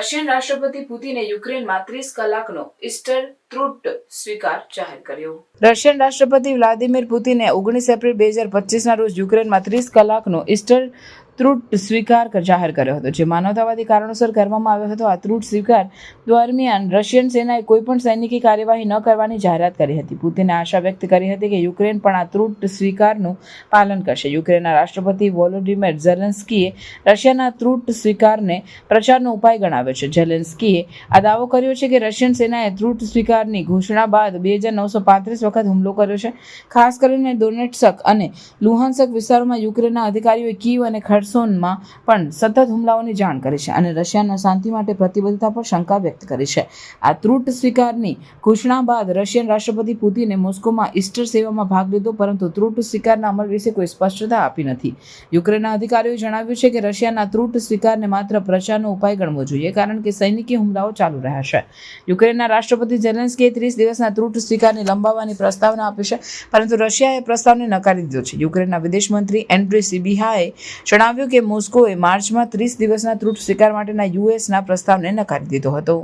Russian રાષ્ટ્રપતિ પુતિને યુક્રેનમાં ત્રીસ કલાકનો ઇસ્ટર ત્રુટ સ્વીકાર જાહેર કર્યો. રશિયન રાષ્ટ્રપતિ વ્લાદિમીર પુતિને ઓગણીસ એપ્રિલ બે હજાર પચીસના રોજ યુક્રેનમાં ત્રીસ કલાકનો ઇસ્ટર ત્રુટ સ્વીકાર જાહેર કર્યો હતો. જે માનવતાવાદી કારણોસર કરવામાં આવ્યો હતો આ ત્રુટ સ્વીકાર દરમિયાન રશિયન સેનાએ કોઈપણ સૈનિકી કાર્યવાહી ન કરવાની જાહેરાત કરી હતી. પુતિને આશા વ્યક્ત કરી હતી કે યુક્રેન પણ આ ત્રુટ સ્વીકારનું પાલન કરશે. યુક્રેનના રાષ્ટ્રપતિ વોલોડિમીર ઝેલેન્સ્કીએ રશિયાના ત્રુટ સ્વીકારને પ્રચારનો ઉપાય ગણાવ્યો છે. ઝેલેન્સ્કીએ આ દાવો કર્યો છે કે રશિયન સેનાએ ત્રુટ સ્વીકારની ઘોષણા બાદ બે હજાર નવસો પાંત્રીસ વખત હુમલો કર્યો છે. ખાસ કરીને ડોનેટ્સક અને લુહાન્સક વિસ્તારોમાં યુક્રેનના અધિકારીઓએ કીવ અને ખર્સોનમાં પણ સતત હુમલાઓની જાણ કરી છે અને રશિયાના શાંતિ માટે પ્રતિબદ્ધતા પર શંકા વ્યક્ત કરી છે. આ ત્રુટ સ્વીકારની ઘોષણા બાદ રશિયન રાષ્ટ્રપતિ પુતિને મોસ્કોમાં ઈસ્ટર સેવામાં ભાગ લીધો, પરંતુ ત્રુટ સ્વીકારના અમલ વિશે કોઈ સ્પષ્ટતા આપી નથી. યુક્રેનના અધિકારીઓએ જણાવ્યું છે કે રશિયાના ત્રુટ સ્વીકારને માત્ર પ્રચારનો ઉપાય ગણવો જોઈએ, કારણ કે સૈનિકી હુમલાઓ ચાલુ રહ્યા છે. યુક્રેનના રાષ્ટ્રપતિ ઝેલેન્સ્કીએ ત્રીસ દિવસના ત્રુટ સ્વીકારને લંબાવવાની પ્રસ્તાવના આપી છે, પરંતુ રશિયાએ પ્રસ્તાવને નકારી દીધો છે. યુક્રેનના વિદેશ મંત્રી એન્ડ્રી સિબિહાએ જણાવ્યું કે મોસ્કોએ માર્ચમાં ત્રીસ દિવસના ત્રુટ સ્વીકાર માટેના યુએસના પ્રસ્તાવને નકારી દીધો હતો.